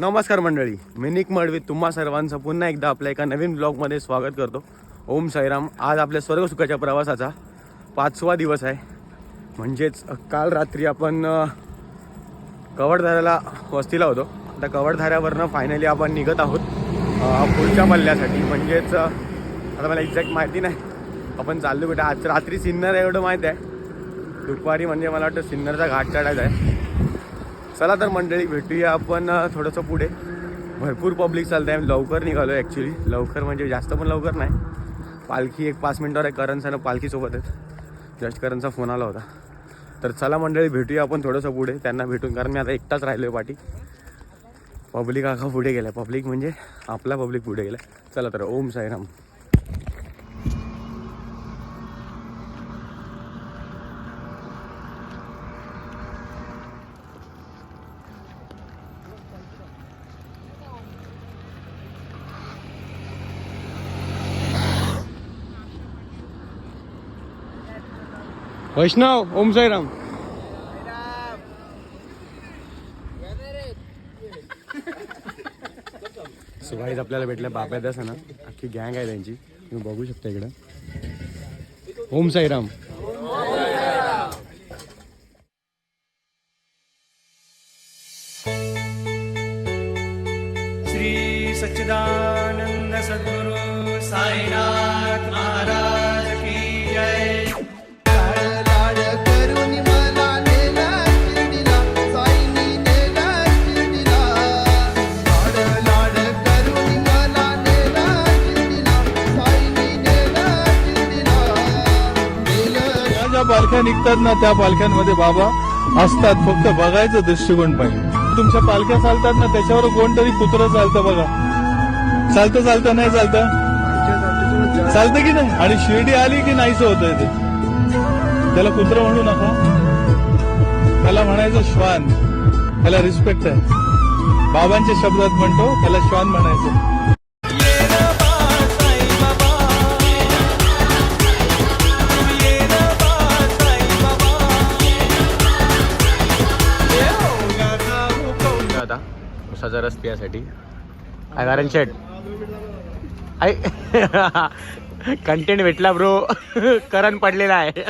नमस्कार मंडळी मी निक मडवी तुम्हा सर्वांचं पुन्हा एकदा आपल्या एका नवीन ब्लॉगमध्ये स्वागत करतो. ओम साईराम. आज आपल्या स्वर्गसुखाच्या प्रवासाचा पाचवा दिवस आहे. म्हणजेच काल रात्री आपण कवडधाऱ्याला वस्तीला होतो. आता कवडधाऱ्यावरनं फायनली आपण निघत आहोत पुढच्या मल्ल्यासाठी म्हणजेच आता मला एक्झॅक्ट माहिती नाही. आपण चाललो कुठे? आज रात्री सिन्नर आहे एवढं माहीत आहे. दुपारी म्हणजे मला वाटतं सिन्नरचा घाट चढायचा आहे. चला तर मंडळी भेटूया आपण थोडंसं पुढे. भरपूर पब्लिक चालतं आहे लवकर निघालो आहे ॲक्च्युली लवकर म्हणजे जास्त पण लवकर नाही. पालखी एक पाच मिनटावर आहे. करण पालखीसोबत आहेत. जस्ट करणचा फोन आला होता. तर चला मंडळी भेटूया आपण थोडंसं पुढे. त्यांना भेटून कारण मी आता एकटाच राहिलो आहे पाठी. पब्लिक आखा पुढे गेला पब्लिक म्हणजे आपला पब्लिक पुढे गेला चला तर ओम साईराम. वैष्णव ओम साईराम सुभाईज आपल्याला भेटल्या बाप्यादास ना. अख्खी गँग आहे त्यांची. तुम्ही बघू शकता इकडं. ओम साईराम श्री सच्चिदानंद सद्गुरु साईनाथ महाराज. पालख्या निघतात ना त्या पालख्यांमध्ये बाबा असतात. फक्त बघायचं दृष्टिकोन पाहिजे. तुमच्या पालख्या चालतात ना त्याच्यावर कोणतरी कुत्र चालतं बघा. चालतं चालतं नाही चालतं? चालतं की नाही? आणि शिर्डी आली की नाहीच होतंय ते. त्याला कुत्र म्हणू नका. त्याला म्हणायचं श्वान. त्याला रिस्पेक्ट आहे. बाबांच्या शब्दात म्हणतो त्याला श्वान म्हणायचं. रस पियासाठी कारण शेट. आय कंटेंट भेटला ब्रो करण पडलेला आहे.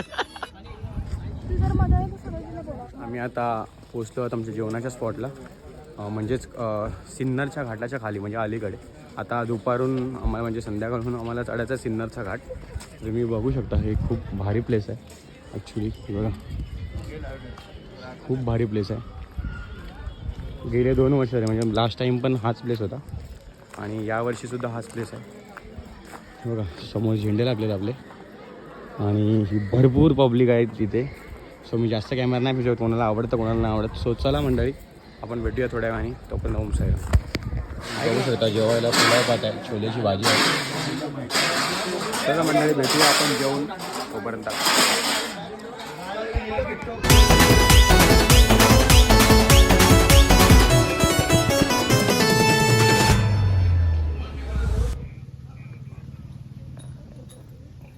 आम्ही आता पोचलो आहोत आमच्या जेवणाच्या स्पॉटला म्हणजेच सिन्नरच्या घाटाच्या खाली म्हणजे अलीकडे. आता दुपारून आम्हाला म्हणजे संध्याकाळहून आम्हाला चढायचा सिन्नरचा घाट. तुम्ही बघू शकता हे खूप भारी प्लेस आहे. ॲक्च्युली बघा. खूप भारी प्लेस आहे. गेले दोन वर्ष झाले. म्हणजे लास्ट टाईम पण हाच प्लेस होता. आणि यावर्षीसुद्धा हाच प्लेस आहे. बघा समोर झेंडे लागलेत आपले. आणि ही भरपूर पब्लिक आहे तिथे. सो मी जास्त कॅमेरा नाही फिरवत. कोणाला आवडतं कोणाला नाही आवडत. सो चला मंडळी आपण भेटूया थोड्या वेळाने. पण होम साहेब बघू शकता जेवायला पुलाव पात आहे. छोल्याची भाजी आहे. चला मंडळी भेटूया आपण जेवून तोपर्यंत.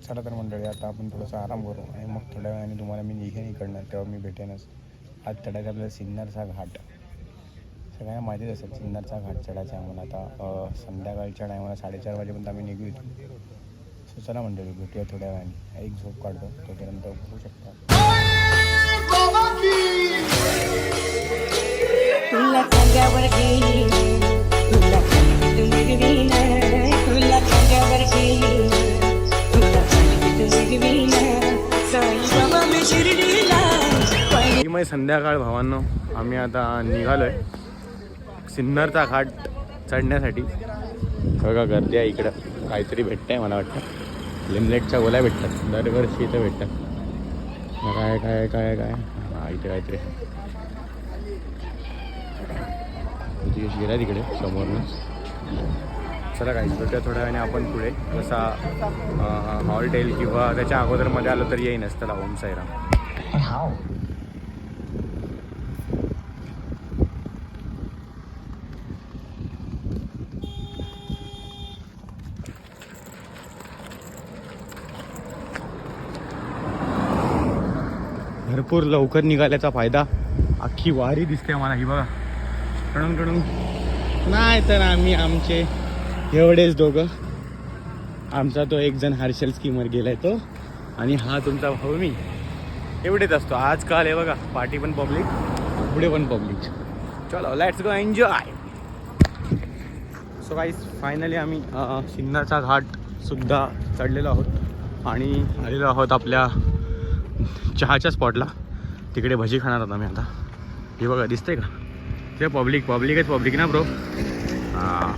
चला तर मंडळी आता आपण थोडासा आराम करू. आणि मग थोड्या वेळाने तुम्हाला मी निघेन इकडनं तेव्हा मी भेटेनच. आज चढायचा आपल्याला सिन्नरचा घाट. सगळ्यांना माहितीच असेल सिन्नरचा घाट चढायचा आहे आम्हाला आता संध्याकाळच्या टायमाला साडेचार वाजेपर्यंत आम्ही निघू इथून. सो चला मंडळी भेटूया थोड्या वेळाने. एक झोप काढतो तोपर्यंत बघू शकता. मी संध्याकाळ भावांनो आम्ही आता निघालो आहे सिन्नरचा घाट चढण्यासाठी. बघा गर्दी आहे इकडं. काहीतरी भेटतंय मला वाटतं. लिमलेटच्या गोल्या भेटतात. दरवर्षी इथं भेटतात. काय काय काय काय. इथे काहीतरी गिरा तिकडे समोरनंच. चला काही भेटूया थोड्या वेळाने आपण पुढे. जसा हॉल येईल किंवा त्याच्या अगोदरमध्ये आलं तर येईनच त्याला ओम साईराम. भरपूर लवकर निघाल्याचा फायदा. अख्खी वारी दिसते मला ही बघा. कडून कडून नाही तर आम्ही आमचे एवढेच दोघं. आमचा तो एक जण हर्षल स्कीमर गेलाय तो. आणि हा तुमचा भाऊ मी एवढेच असतो. आजकाल हे बघा पार्टी पण पब्लिक पुढे पण पब्लिक चलो let's go enjoy so guys finally आम्ही अं, सिन्नरचा घाट सुद्धा चढलेलो आहोत. आणि आलेलो आहोत आपल्या चहाच्या स्पॉटला तिकडे भजी खाणार आहोत आम्ही आता. हे बघा दिसतंय का? ते पब्लिक पब्लिकच पब्लिक ना ब्रो हां.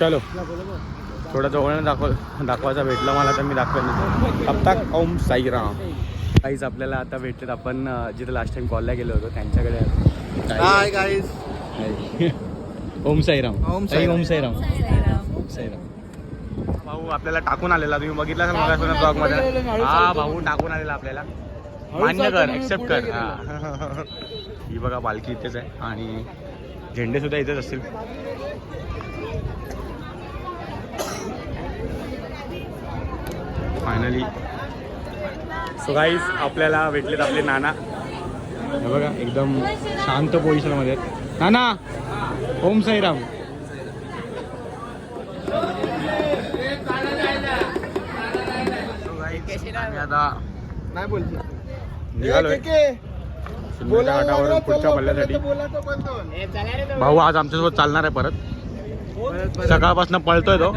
चलो. थोडा जवळनं दाखव दाखवायचा भेटला मला तर मी दाखवेन. अब तक ओम साईराम काहीच आपल्याला आता भेटलेत आपण जिथे लास्ट टाइम कॉलला गेलो होतो त्यांच्याकडे. Hi guys Om Sairam Om Sairam. ओम साईराम ओम साईराम भाऊ आपल्याला टाकून आलेला तुम्ही बघितला मग ब्लॉगमध्ये? हा भाऊ टाकून आलेला आपल्याला. मान्य कर ऍक्सेप्ट कर. हा. ही बघा पालखी इथेच आहे आणि झेंडे सुद्धा इथेच असतील. फायनली सो गाईज आपल्याला भेटलेत आपले नाना. हे बघा एकदम शांत पोझिशनमध्ये आहेत. नाना ओम साईराम. नाही बोलते निघालोय. घाटावरून पुढच्या पल्ल्यासाठी. भाऊ आज आमच्यासोबत चालणार आहे परत. सकाळपासून पळतोय तो.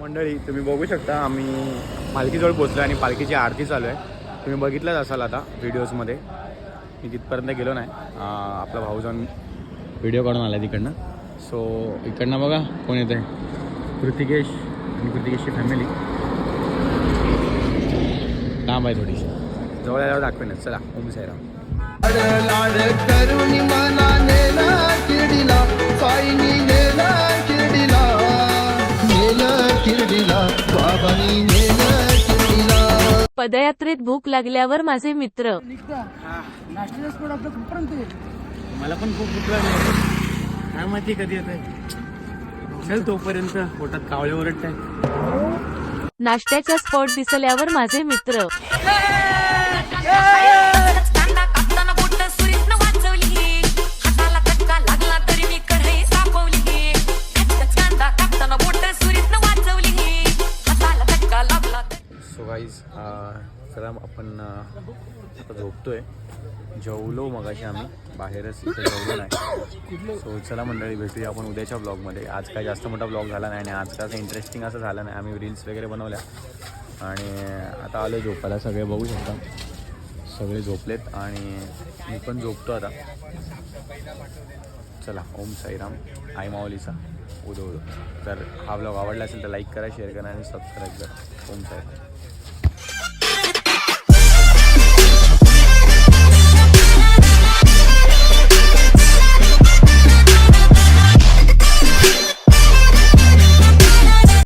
मंडळी तुम्ही बघू शकता आम्ही पालखीजवळ पोचलो आणि पालखीची आरती चालू आहे. तुम्ही बघितलंच असाल आता व्हिडिओजमध्ये मी तिथपर्यंत गेलो नाही. आपला भाऊ जाऊन व्हिडिओ काढून आला तिकडनं. सो इकडनं बघा कोण येतं आहे कृतिकेश आणि कृतिकेशची फॅमिली लांब आहे थोडीशी. जवळ आल्यावर दाखवेनच. चला ओम साईराम लाड पदयात्रेत भूक लागल्यावर माझे मित्र. मला पण खूप भूक लागली. काय माहिती कधी येत आहे चल तोपर्यंत पोटात कावळे ओरडत आहे नाश्त्याचा स्पॉट दिसल्यावर माझे मित्र. झोपतोय. जेवलो मगाशी आम्ही. बाहेरच इथे जेवलो नाही. सो चला मंडळी भेटूया आपण उद्याच्या ब्लॉगमध्ये आज काय जास्त मोठा ब्लॉग झाला नाही आणि आज काय असं इंटरेस्टिंग असं झालं नाही. आम्ही रील्स वगैरे बनवल्या. आणि आता आलो झोपायला. सगळे बघू शकता. सगळे झोपलेत आणि मी पण झोपतो आता. चला ओम साईराम. आई माऊलीचा. उदो उदो. तर हा ब्लॉग आवडला असेल तर लाईक करा शेअर करा आणि सबस्क्राईब करा. ओम साईराम.